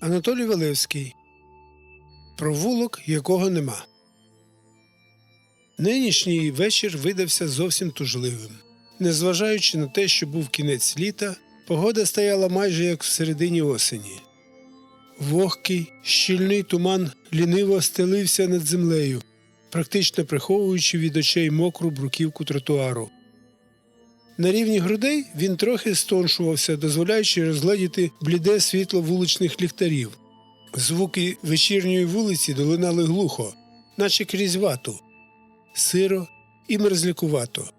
Анатолій Валевський. Провулок, якого нема. Нинішній вечір видався зовсім тужливим. Незважаючи на те, що був кінець літа, погода стояла майже як в середині осені. Вогкий, щільний туман ліниво стелився над землею, практично приховуючи від очей мокру бруківку тротуару. На рівні грудей він трохи стоншувався, дозволяючи розгледіти бліде світло вуличних ліхтарів. Звуки вечірньої вулиці долинали глухо, наче крізь вату, сиро і мерзлякувато.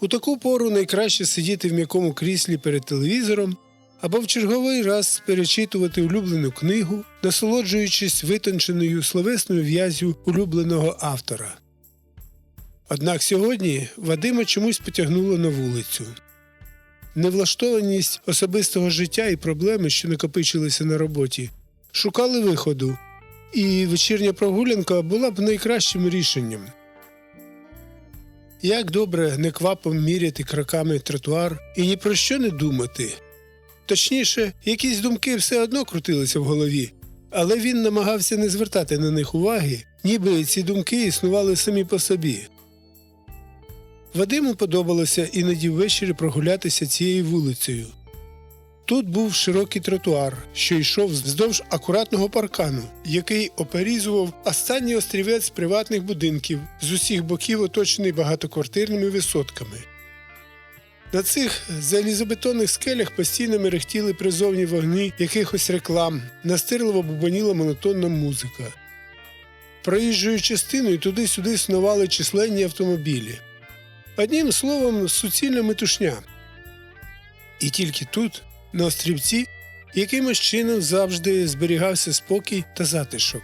У таку пору найкраще сидіти в м'якому кріслі перед телевізором або в черговий раз перечитувати улюблену книгу, насолоджуючись витонченою словесною в'язю улюбленого автора. Однак сьогодні Вадима чомусь потягнуло на вулицю. Невлаштованість особистого життя і проблеми, що накопичилися на роботі, шукали виходу, і вечірня прогулянка була б найкращим рішенням. Як добре неквапом міряти кроками тротуар і ні про що не думати. Точніше, якісь думки все одно крутилися в голові, але він намагався не звертати на них уваги, ніби ці думки існували самі по собі. Вадиму подобалося іноді ввечері прогулятися цією вулицею. Тут був широкий тротуар, що йшов вздовж акуратного паркану, який оперізував останній острівець приватних будинків, з усіх боків оточений багатоквартирними висотками. На цих залізобетонних скелях постійно мерехтіли призовні вогні якихось реклам, настирливо бубоніла монотонна музика. Проїжджою частиною туди-сюди снували численні автомобілі. Одним словом, суцільна метушня. І тільки тут, на острівці, якимось чином завжди зберігався спокій та затишок.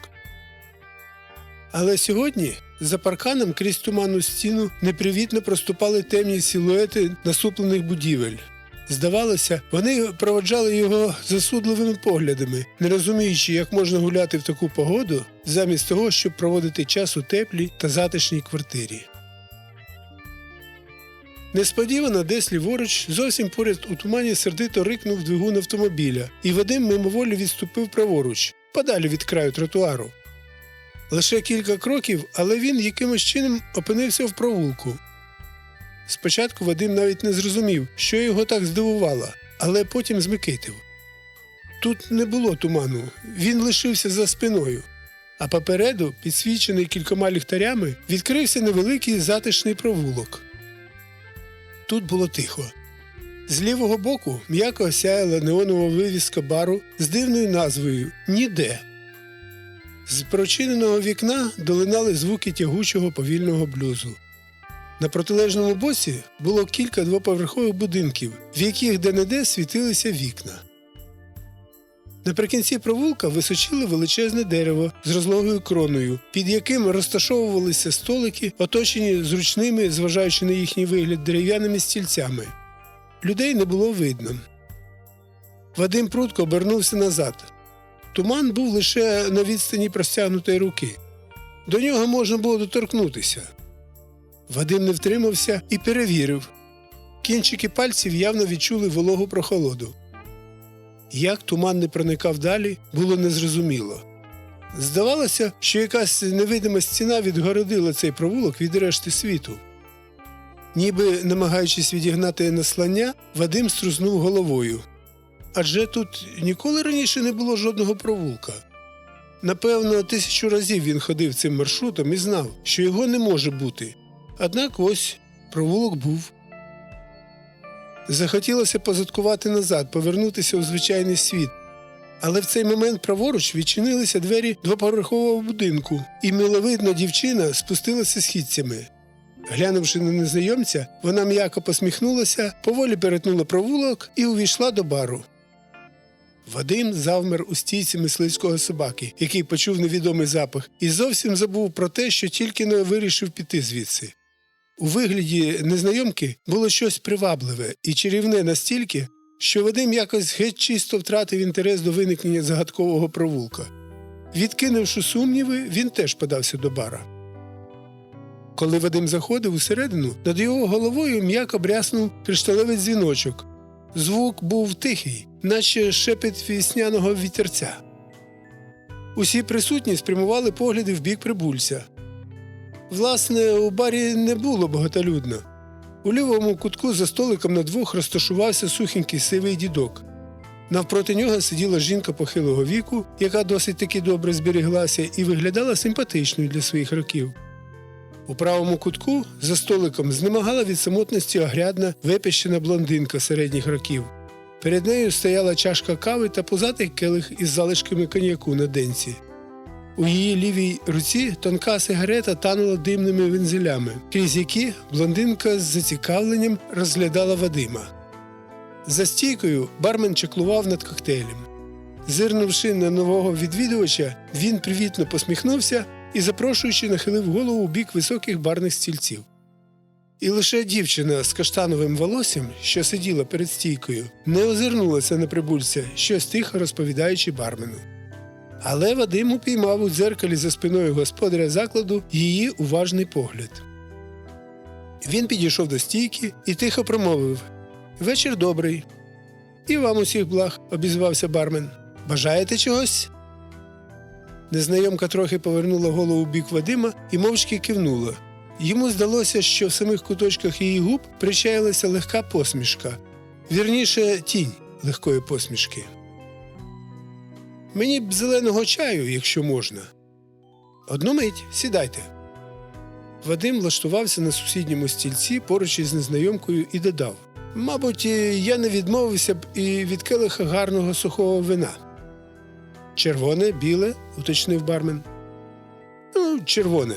Але сьогодні за парканом крізь туманну стіну непривітно проступали темні силуети насуплених будівель. Здавалося, вони проводжали його засудливими поглядами, не розуміючи, як можна гуляти в таку погоду, замість того, щоб проводити час у теплій та затишній квартирі. Несподівано десь ліворуч, зовсім поряд у тумані сердито рикнув двигун автомобіля, і Вадим мимоволі відступив праворуч, подалі від краю тротуару. Лише кілька кроків, але він якимось чином опинився в провулку. Спочатку Вадим навіть не зрозумів, що його так здивувало, але потім змикитив. Тут не було туману, він лишився за спиною, а попереду, підсвічений кількома ліхтарями, відкрився невеликий затишний провулок. Тут було тихо. З лівого боку м'яко осяяла неонова вивіска бару з дивною назвою Ніде. З прочиненого вікна долинали звуки тягучого повільного блюзу. На протилежному боці було кілька двоповерхових будинків, в яких де-не-де світилися вікна. Наприкінці провулка височило величезне дерево з розлогою кроною, під яким розташовувалися столики, оточені зручними, зважаючи на їхній вигляд, дерев'яними стільцями. Людей не було видно. Вадим прудко обернувся назад. Туман був лише на відстані простягнутої руки. До нього можна було доторкнутися. Вадим не втримався і перевірив. Кінчики пальців явно відчули вологу прохолоду. Як туман не проникав далі, було незрозуміло. Здавалося, що якась невидима стіна відгородила цей провулок від решти світу. Ніби, намагаючись відігнати наслання, Вадим струснув головою. Адже тут ніколи раніше не було жодного провулка. Напевно, тисячу разів він ходив цим маршрутом і знав, що його не може бути. Однак ось провулок був. Захотілося позадкувати назад, повернутися у звичайний світ. Але в цей момент праворуч відчинилися двері двоповерхового будинку, і миловидна дівчина спустилася східцями. Глянувши на незнайомця, вона м'яко посміхнулася, поволі перетнула провулок і увійшла до бару. Вадим завмер у стійці мисливського собаки, який почув невідомий запах, і зовсім забув про те, що тільки не вирішив піти звідси. У вигляді незнайомки було щось привабливе і чарівне настільки, що Вадим якось геть чисто втратив інтерес до виникнення загадкового провулка. Відкинувши сумніви, він теж подався до бара. Коли Вадим заходив усередину, над його головою м'яко бряснув кришталевий дзвіночок. Звук був тихий, наче шепіт вісняного вітерця. Усі присутні спрямували погляди в бік прибульця. Власне, у барі не було багатолюдно. У лівому кутку за столиком на двох розташувався сухенький сивий дідок. Навпроти нього сиділа жінка похилого віку, яка досить таки добре зберіглася і виглядала симпатичною для своїх років. У правому кутку за столиком знемагала від самотності огрядна випещена блондинка середніх років. Перед нею стояла чашка кави та позатий келих із залишками коньяку на денці. У її лівій руці тонка сигарета танула димними вензелями, крізь які блондинка з зацікавленням розглядала Вадима. За стійкою бармен чеклував над коктейлем. Зирнувши на нового відвідувача, він привітно посміхнувся і, запрошуючи, нахилив голову у бік високих барних стільців. І лише дівчина з каштановим волоссям, що сиділа перед стійкою, не озирнулася на прибульця, щось тихо розповідаючи бармену. Але Вадим упіймав у дзеркалі за спиною господаря закладу її уважний погляд. Він підійшов до стійки і тихо промовив Вечір добрий. І вам усіх благ, обізвався бармен. Бажаєте чогось? Незнайомка трохи повернула голову в бік Вадима і мовчки кивнула. Йому здалося, що в самих куточках її губ причаялася легка посмішка, вірніше тінь легкої посмішки. Мені б зеленого чаю, якщо можна. Одну мить, сідайте. Вадим влаштувався на сусідньому стільці поруч із незнайомкою і додав Мабуть, я не відмовився б і від келиха гарного сухого вина. Червоне, біле, уточнив бармен. Ну, червоне.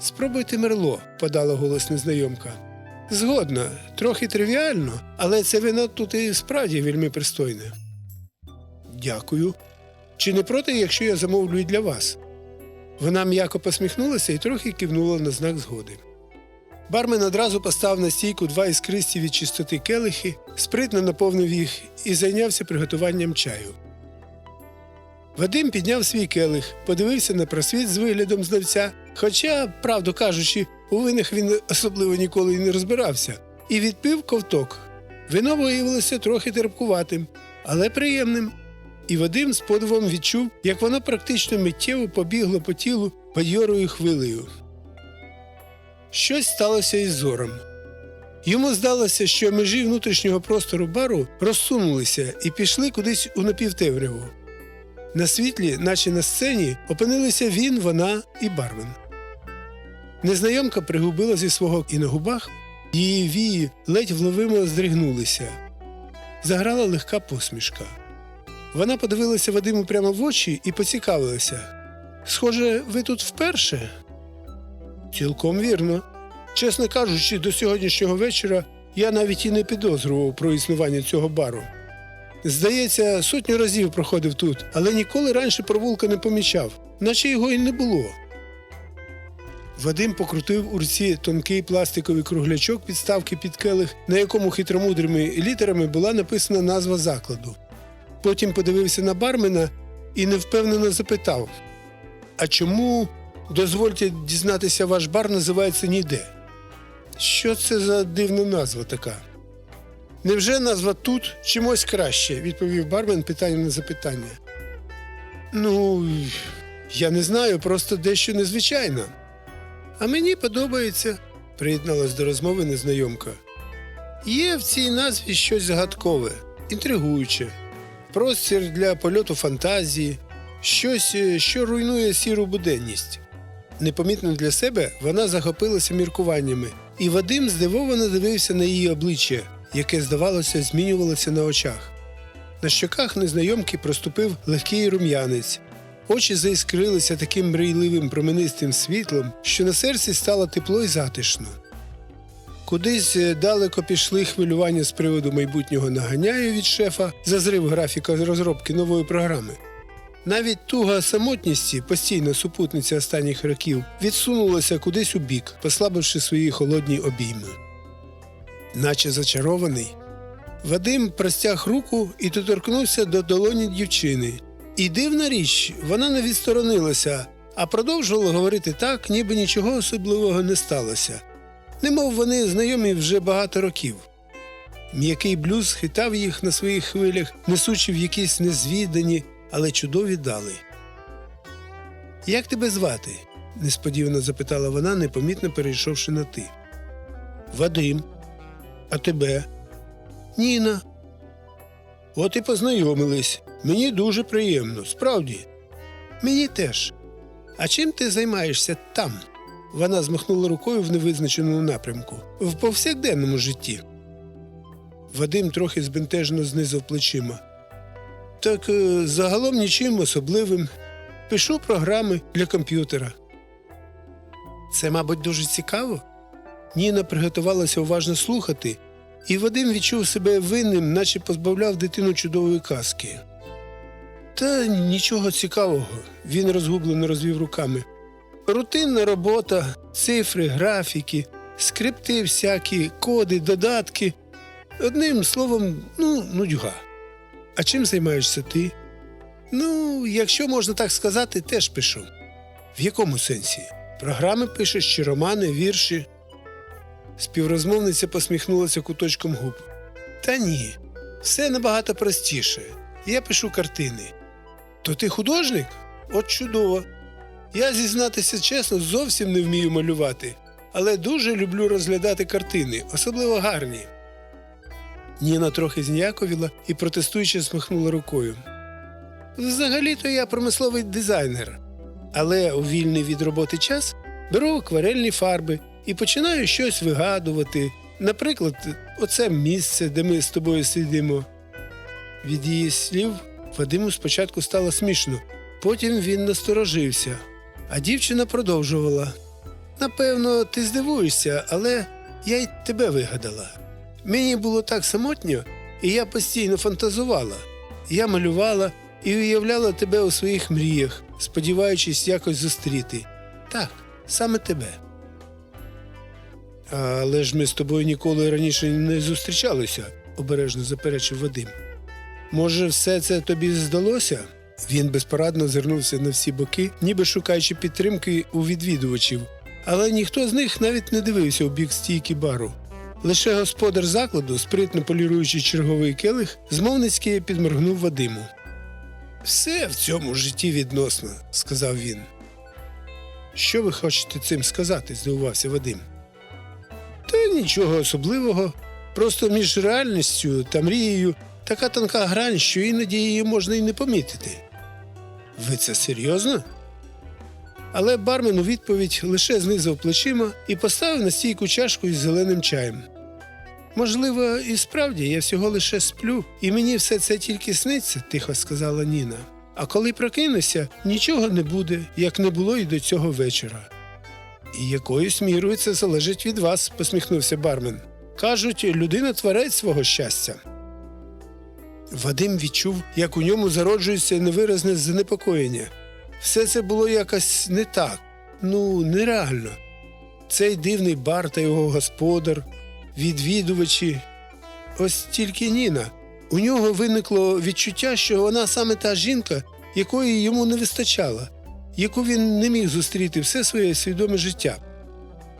Спробуйте мерло, подала голос незнайомка. Згодна, трохи тривіально, але це вино тут і справді вельми пристойне. Дякую. Чи не проти, якщо я замовлю і для вас? Вона м'яко посміхнулася і трохи кивнула на знак згоди. Бармен одразу поставив на стійку два іскристі від чистоти келихи, спритно наповнив їх і зайнявся приготуванням чаю. Вадим підняв свій келих, подивився на просвіт з виглядом знавця, хоча, правду кажучи, у винах він особливо ніколи й не розбирався, і відпив ковток. Вино виявилося трохи терпкуватим, але приємним. І Вадим з подивом відчув, як воно практично миттєво побігло по тілу бадьорою хвилею. Щось сталося із зором. Йому здалося, що межі внутрішнього простору бару розсунулися і пішли кудись у напівтемряву. На світлі, наче на сцені, опинилися він, вона і бармен. Незнайомка пригубила зі свого і на губах, її вії ледь вловимо здригнулися. Заграла легка посмішка. Вона подивилася Вадиму прямо в очі і поцікавилася. Схоже, ви тут вперше? Цілком вірно. Чесно кажучи, до сьогоднішнього вечора я навіть і не підозрював про існування цього бару. Здається, сотню разів проходив тут, але ніколи раніше провулка не помічав, наче його й не було. Вадим покрутив у руці тонкий пластиковий круглячок підставки під келих, на якому хитромудрими літерами була написана назва закладу. Потім подивився на бармена і невпевнено запитав: А чому, дозвольте дізнатися, ваш бар називається ніде? Що це за дивна назва така? Невже назва тут чимось краще? відповів бармен питанням на запитання. Ну, я не знаю, просто дещо незвичайно. А мені подобається, приєдналась до розмови незнайомка. Є в цій назві щось загадкове, інтригуюче, простір для польоту фантазії, щось, е, що руйнує сіру буденність. Непомітно для себе вона захопилася міркуваннями, і Вадим здивовано дивився на її обличчя, яке, здавалося, змінювалося на очах. На щоках незнайомки проступив легкий рум'янець. Очі заіскрилися таким мрійливим променистим світлом, що на серці стало тепло й затишно. Кудись е, далеко пішли хвилювання з приводу майбутнього наганяю від шефа за зрив графіка розробки нової програми. Навіть туга самотністі, постійна супутниця останніх років, відсунулася кудись у бік, послабивши свої холодні обійми. Наче зачарований, Вадим простяг руку і доторкнувся до долоні дівчини. І дивна річ, вона не відсторонилася, а продовжувала говорити так, ніби нічого особливого не сталося. Немов вони знайомі вже багато років. М'який блюз хитав їх на своїх хвилях, несучи в якісь незвідані, але чудові дали. Як тебе звати? несподівано запитала вона, непомітно перейшовши на ти. Вадим. А тебе? Ніна. От і познайомились. Мені дуже приємно, справді. Мені теж. А чим ти займаєшся там? Вона змахнула рукою в невизначеному напрямку. В повсякденному житті. Вадим трохи збентежено знизав плечима. Так е, загалом нічим особливим. Пишу програми для комп'ютера. Це, мабуть, дуже цікаво. Ніна приготувалася уважно слухати, і Вадим відчув себе винним, наче позбавляв дитину чудової казки. Та нічого цікавого, він розгублено розвів руками. Рутинна робота, цифри, графіки, скрипти всякі, коди, додатки. Одним словом, ну, нудьга. А чим займаєшся ти? Ну, якщо можна так сказати, теж пишу. В якому сенсі? Програми пишеш чи романи, вірші? Співрозмовниця посміхнулася куточком губ. Та ні, все набагато простіше. Я пишу картини. То ти художник? От чудово. Я, зізнатися чесно, зовсім не вмію малювати, але дуже люблю розглядати картини, особливо гарні. Ніна трохи зніяковіла і протестуючи смахнула рукою. Взагалі-то я промисловий дизайнер, але у вільний від роботи час беру акварельні фарби і починаю щось вигадувати. Наприклад, оце місце, де ми з тобою сидимо. Від її слів Вадиму спочатку стало смішно, потім він насторожився, а дівчина продовжувала. Напевно, ти здивуєшся, але я й тебе вигадала. Мені було так самотньо, і я постійно фантазувала. Я малювала і уявляла тебе у своїх мріях, сподіваючись якось зустріти. Так, саме тебе. Але ж ми з тобою ніколи раніше не зустрічалися, обережно заперечив Вадим. Може, все це тобі здалося? Він безпорадно зирнувся на всі боки, ніби шукаючи підтримки у відвідувачів, але ніхто з них навіть не дивився у бік стійки бару. Лише господар закладу, спритно поліруючи черговий келих, змовницьки підморгнув Вадиму. Все в цьому житті відносно, сказав він. Що ви хочете цим сказати? здивувався Вадим. Та нічого особливого. Просто між реальністю та мрією така тонка грань, що іноді її можна і не помітити. Ви це серйозно? Але бармен у відповідь лише знизав плечима і поставив на стійку чашку із зеленим чаєм. Можливо, і справді я всього лише сплю, і мені все це тільки сниться, тихо сказала Ніна. А коли прокинуся, нічого не буде, як не було і до цього вечора. І якоюсь мірою це залежить від вас, посміхнувся бармен. Кажуть, людина творець свого щастя. Вадим відчув, як у ньому зароджується невиразне занепокоєння. Все це було якось не так, ну, нереально. Цей дивний бар та його господар, відвідувачі. Ось тільки Ніна. У нього виникло відчуття, що вона саме та жінка, якої йому не вистачало, яку він не міг зустріти все своє свідоме життя.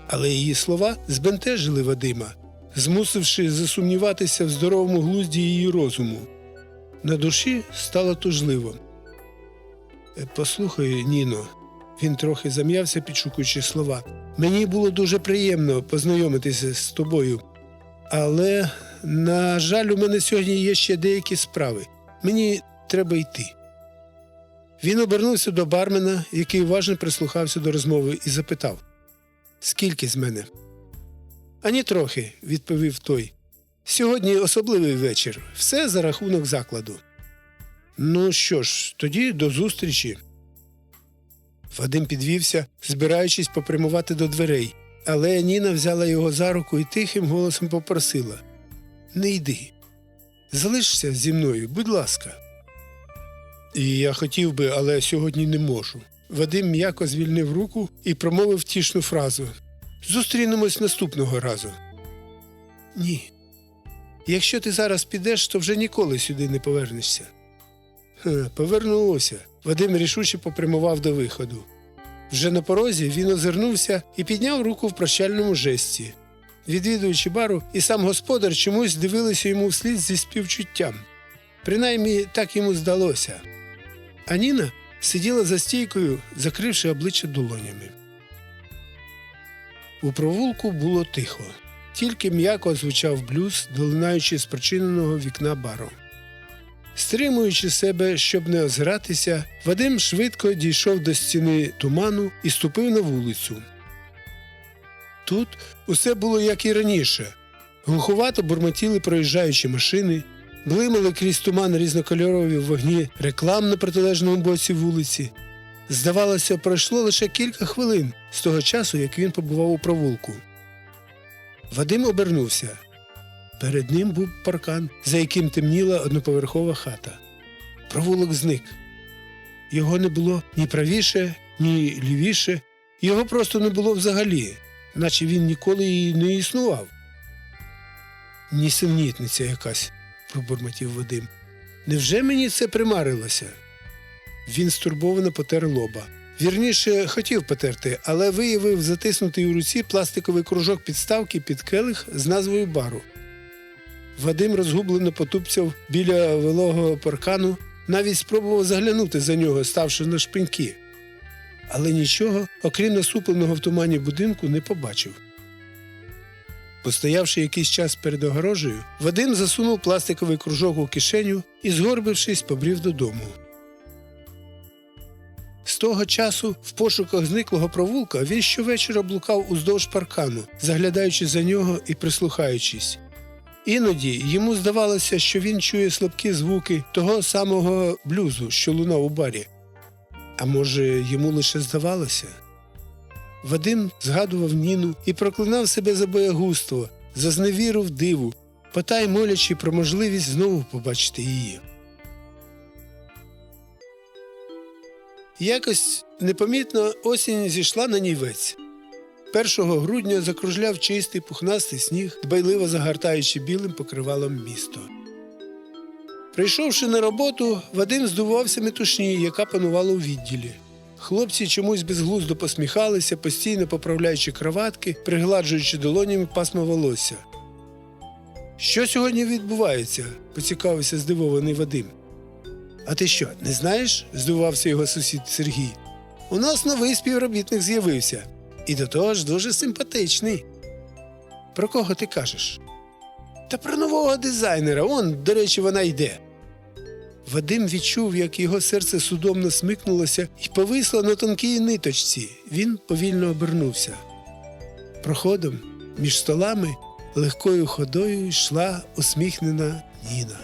Але її слова збентежили Вадима, змусивши засумніватися в здоровому глузді її розуму. На душі стало тужливо. «Е, Послухай, Ніно, він трохи зам'явся, підшукуючи слова. Мені було дуже приємно познайомитися з тобою. Але, на жаль, у мене сьогодні є ще деякі справи. Мені треба йти. Він обернувся до бармена, який уважно прислухався до розмови, і запитав Скільки з мене? Ані трохи, відповів той. Сьогодні особливий вечір. Все за рахунок закладу. Ну що ж, тоді до зустрічі. Вадим підвівся, збираючись попрямувати до дверей, але Ніна взяла його за руку і тихим голосом попросила Не йди. Залишся зі мною, будь ласка. І я хотів би, але сьогодні не можу. Вадим м'яко звільнив руку і промовив тішну фразу Зустрінемось наступного разу. Ні. Якщо ти зараз підеш, то вже ніколи сюди не повернешся. Ха, повернувся. Вадим рішуче попрямував до виходу. Вже на порозі він озирнувся і підняв руку в прощальному жесті. Відвідуючи бару, і сам господар чомусь дивилися йому вслід зі співчуттям. Принаймні так йому здалося. А Ніна сиділа за стійкою, закривши обличчя долонями. У провулку було тихо, тільки м'яко звучав блюз, долинаючи з причиненого вікна бару. Стримуючи себе, щоб не озиратися, Вадим швидко дійшов до стіни туману і ступив на вулицю. Тут усе було як і раніше. Глуховато бурмотіли проїжджаючі машини, блимали крізь туман різнокольорові вогні реклам на протилежному боці вулиці. Здавалося, пройшло лише кілька хвилин з того часу, як він побував у провулку. Вадим обернувся. Перед ним був паркан, за яким темніла одноповерхова хата. Провулок зник. Його не було ні правіше, ні лівіше, його просто не було взагалі, наче він ніколи і не існував. Нісенітниця якась, пробурмотів Вадим. Невже мені це примарилося? Він стурбовано потер лоба. Вірніше, хотів потерти, але виявив затиснутий у руці пластиковий кружок підставки під келих з назвою бару. Вадим розгублено потупцяв біля вологого паркану, навіть спробував заглянути за нього, ставши на шпиньки. Але нічого, окрім насупленого в тумані будинку, не побачив. Постоявши якийсь час перед огорожею, Вадим засунув пластиковий кружок у кишеню і, згорбившись, побрів додому. З того часу, в пошуках зниклого провулка, він щовечора блукав уздовж паркану, заглядаючи за нього і прислухаючись. Іноді йому здавалося, що він чує слабкі звуки того самого блюзу, що лунав у барі. А може, йому лише здавалося? Вадим згадував Ніну і проклинав себе за боягузтво, за зневіру в диву, потай молячи про можливість знову побачити її. Якось непомітно осінь зійшла на нівець. 1 грудня закружляв чистий пухнастий сніг, дбайливо загортаючи білим покривалом місто. Прийшовши на роботу, Вадим здивувався метушні, яка панувала у відділі. Хлопці чомусь безглуздо посміхалися, постійно поправляючи краватки, пригладжуючи долонями пасмо волосся. Що сьогодні відбувається? поцікавився здивований Вадим. А ти що, не знаєш? здивувався його сусід Сергій. У нас новий співробітник з'явився. І до того ж дуже симпатичний. Про кого ти кажеш? Та про нового дизайнера, он, до речі, вона йде. Вадим відчув, як його серце судомно смикнулося і повисло на тонкій ниточці. Він повільно обернувся. Проходом між столами легкою ходою йшла усміхнена Ніна.